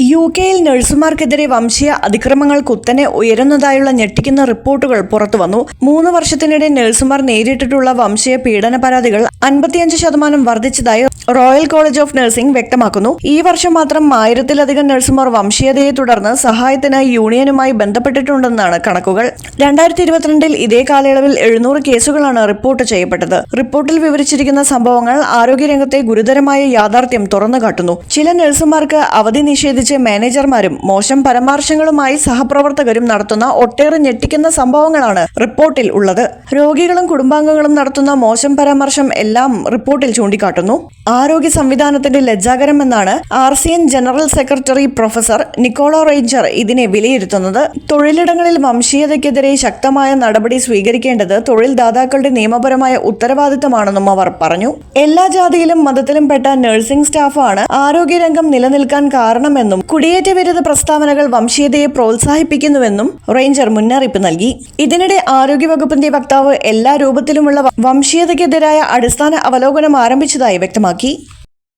U കെയിൽ നഴ്സുമാർക്കെതിരെ വംശീയ അതിക്രമങ്ങൾ കുത്തനെ ഉയരുന്നതായുള്ള ഞെട്ടിക്കുന്ന റിപ്പോർട്ടുകൾ പുറത്തുവന്നു. മൂന്ന് വർഷത്തിനിടെ നഴ്സുമാർ നേരിട്ടിട്ടുള്ള വംശീയ പീഡന പരാതികൾ അൻപത്തിയഞ്ച് ശതമാനം വർദ്ധിച്ചതായി റോയൽ കോളേജ് ഓഫ് നഴ്സിംഗ് വ്യക്തമാക്കുന്നു. ഈ വർഷം മാത്രം ആയിരത്തിലധികം നഴ്സുമാർ വംശീയതയെ തുടർന്ന് സഹായത്തിനായി യൂണിയനുമായി ബന്ധപ്പെട്ടിട്ടുണ്ടെന്നാണ് കണക്കുകൾ. രണ്ടായിരത്തി ഇരുപത്തിരണ്ടിൽ ഇതേ കാലയളവിൽ എഴുന്നൂറ് കേസുകളാണ് റിപ്പോർട്ട് ചെയ്യപ്പെട്ടത്. റിപ്പോർട്ടിൽ വിവരിച്ചിരിക്കുന്ന സംഭവങ്ങൾ ആരോഗ്യരംഗത്തെ ഗുരുതരമായ യാഥാർത്ഥ്യം തുറന്നുകാട്ടുന്നു. ചില നഴ്സുമാർക്ക് അവധി നിഷേധിച്ച് മാനേജർമാരും മോശം പരാമർശങ്ങളുമായി സഹപ്രവർത്തകരും നടത്തുന്ന ഒട്ടേറെ ഞെട്ടിക്കുന്ന സംഭവങ്ങളാണ് റിപ്പോർട്ടിൽ ഉള്ളത്. രോഗികളും കുടുംബാംഗങ്ങളും നടത്തുന്ന മോശം പരാമർശം എല്ലാം റിപ്പോർട്ടിൽ ചൂണ്ടിക്കാട്ടുന്നു. ആരോഗ്യ സംവിധാനത്തിന്റെ ലജ്ജാകരമെന്നാണ് R C N general secretary professor Nicola Ranger ഇതിനെ വിലയിരുത്തുന്നത്. തൊഴിലിടങ്ങളിൽ വംശീയതയ്ക്കെതിരെ ശക്തമായ നടപടി സ്വീകരിക്കേണ്ടത് തൊഴിൽദാതാക്കളുടെ നിയമപരമായ ഉത്തരവാദിത്തമാണെന്നും അവർ പറഞ്ഞു. എല്ലാ ജാതിയിലും മതത്തിലും പെട്ട നഴ്സിംഗ് സ്റ്റാഫാണ് ആരോഗ്യരംഗം നിലനിൽക്കാൻ കാരണമെന്നും കുടിയേറ്റ വിരുദ്ധ പ്രസ്താവനകൾ വംശീയതയെ പ്രോത്സാഹിപ്പിക്കുന്നുവെന്നും റേഞ്ചർ മുന്നറിയിപ്പ് നൽകി. ഇതിനിടെ ആരോഗ്യവകുപ്പിന്റെ വക്താവ് എല്ലാ രൂപത്തിലുമുള്ള വംശീയതയ്ക്കെതിരായ അടിസ്ഥാന അവലോകനം ആരംഭിച്ചതായി വ്യക്തമാക്കി.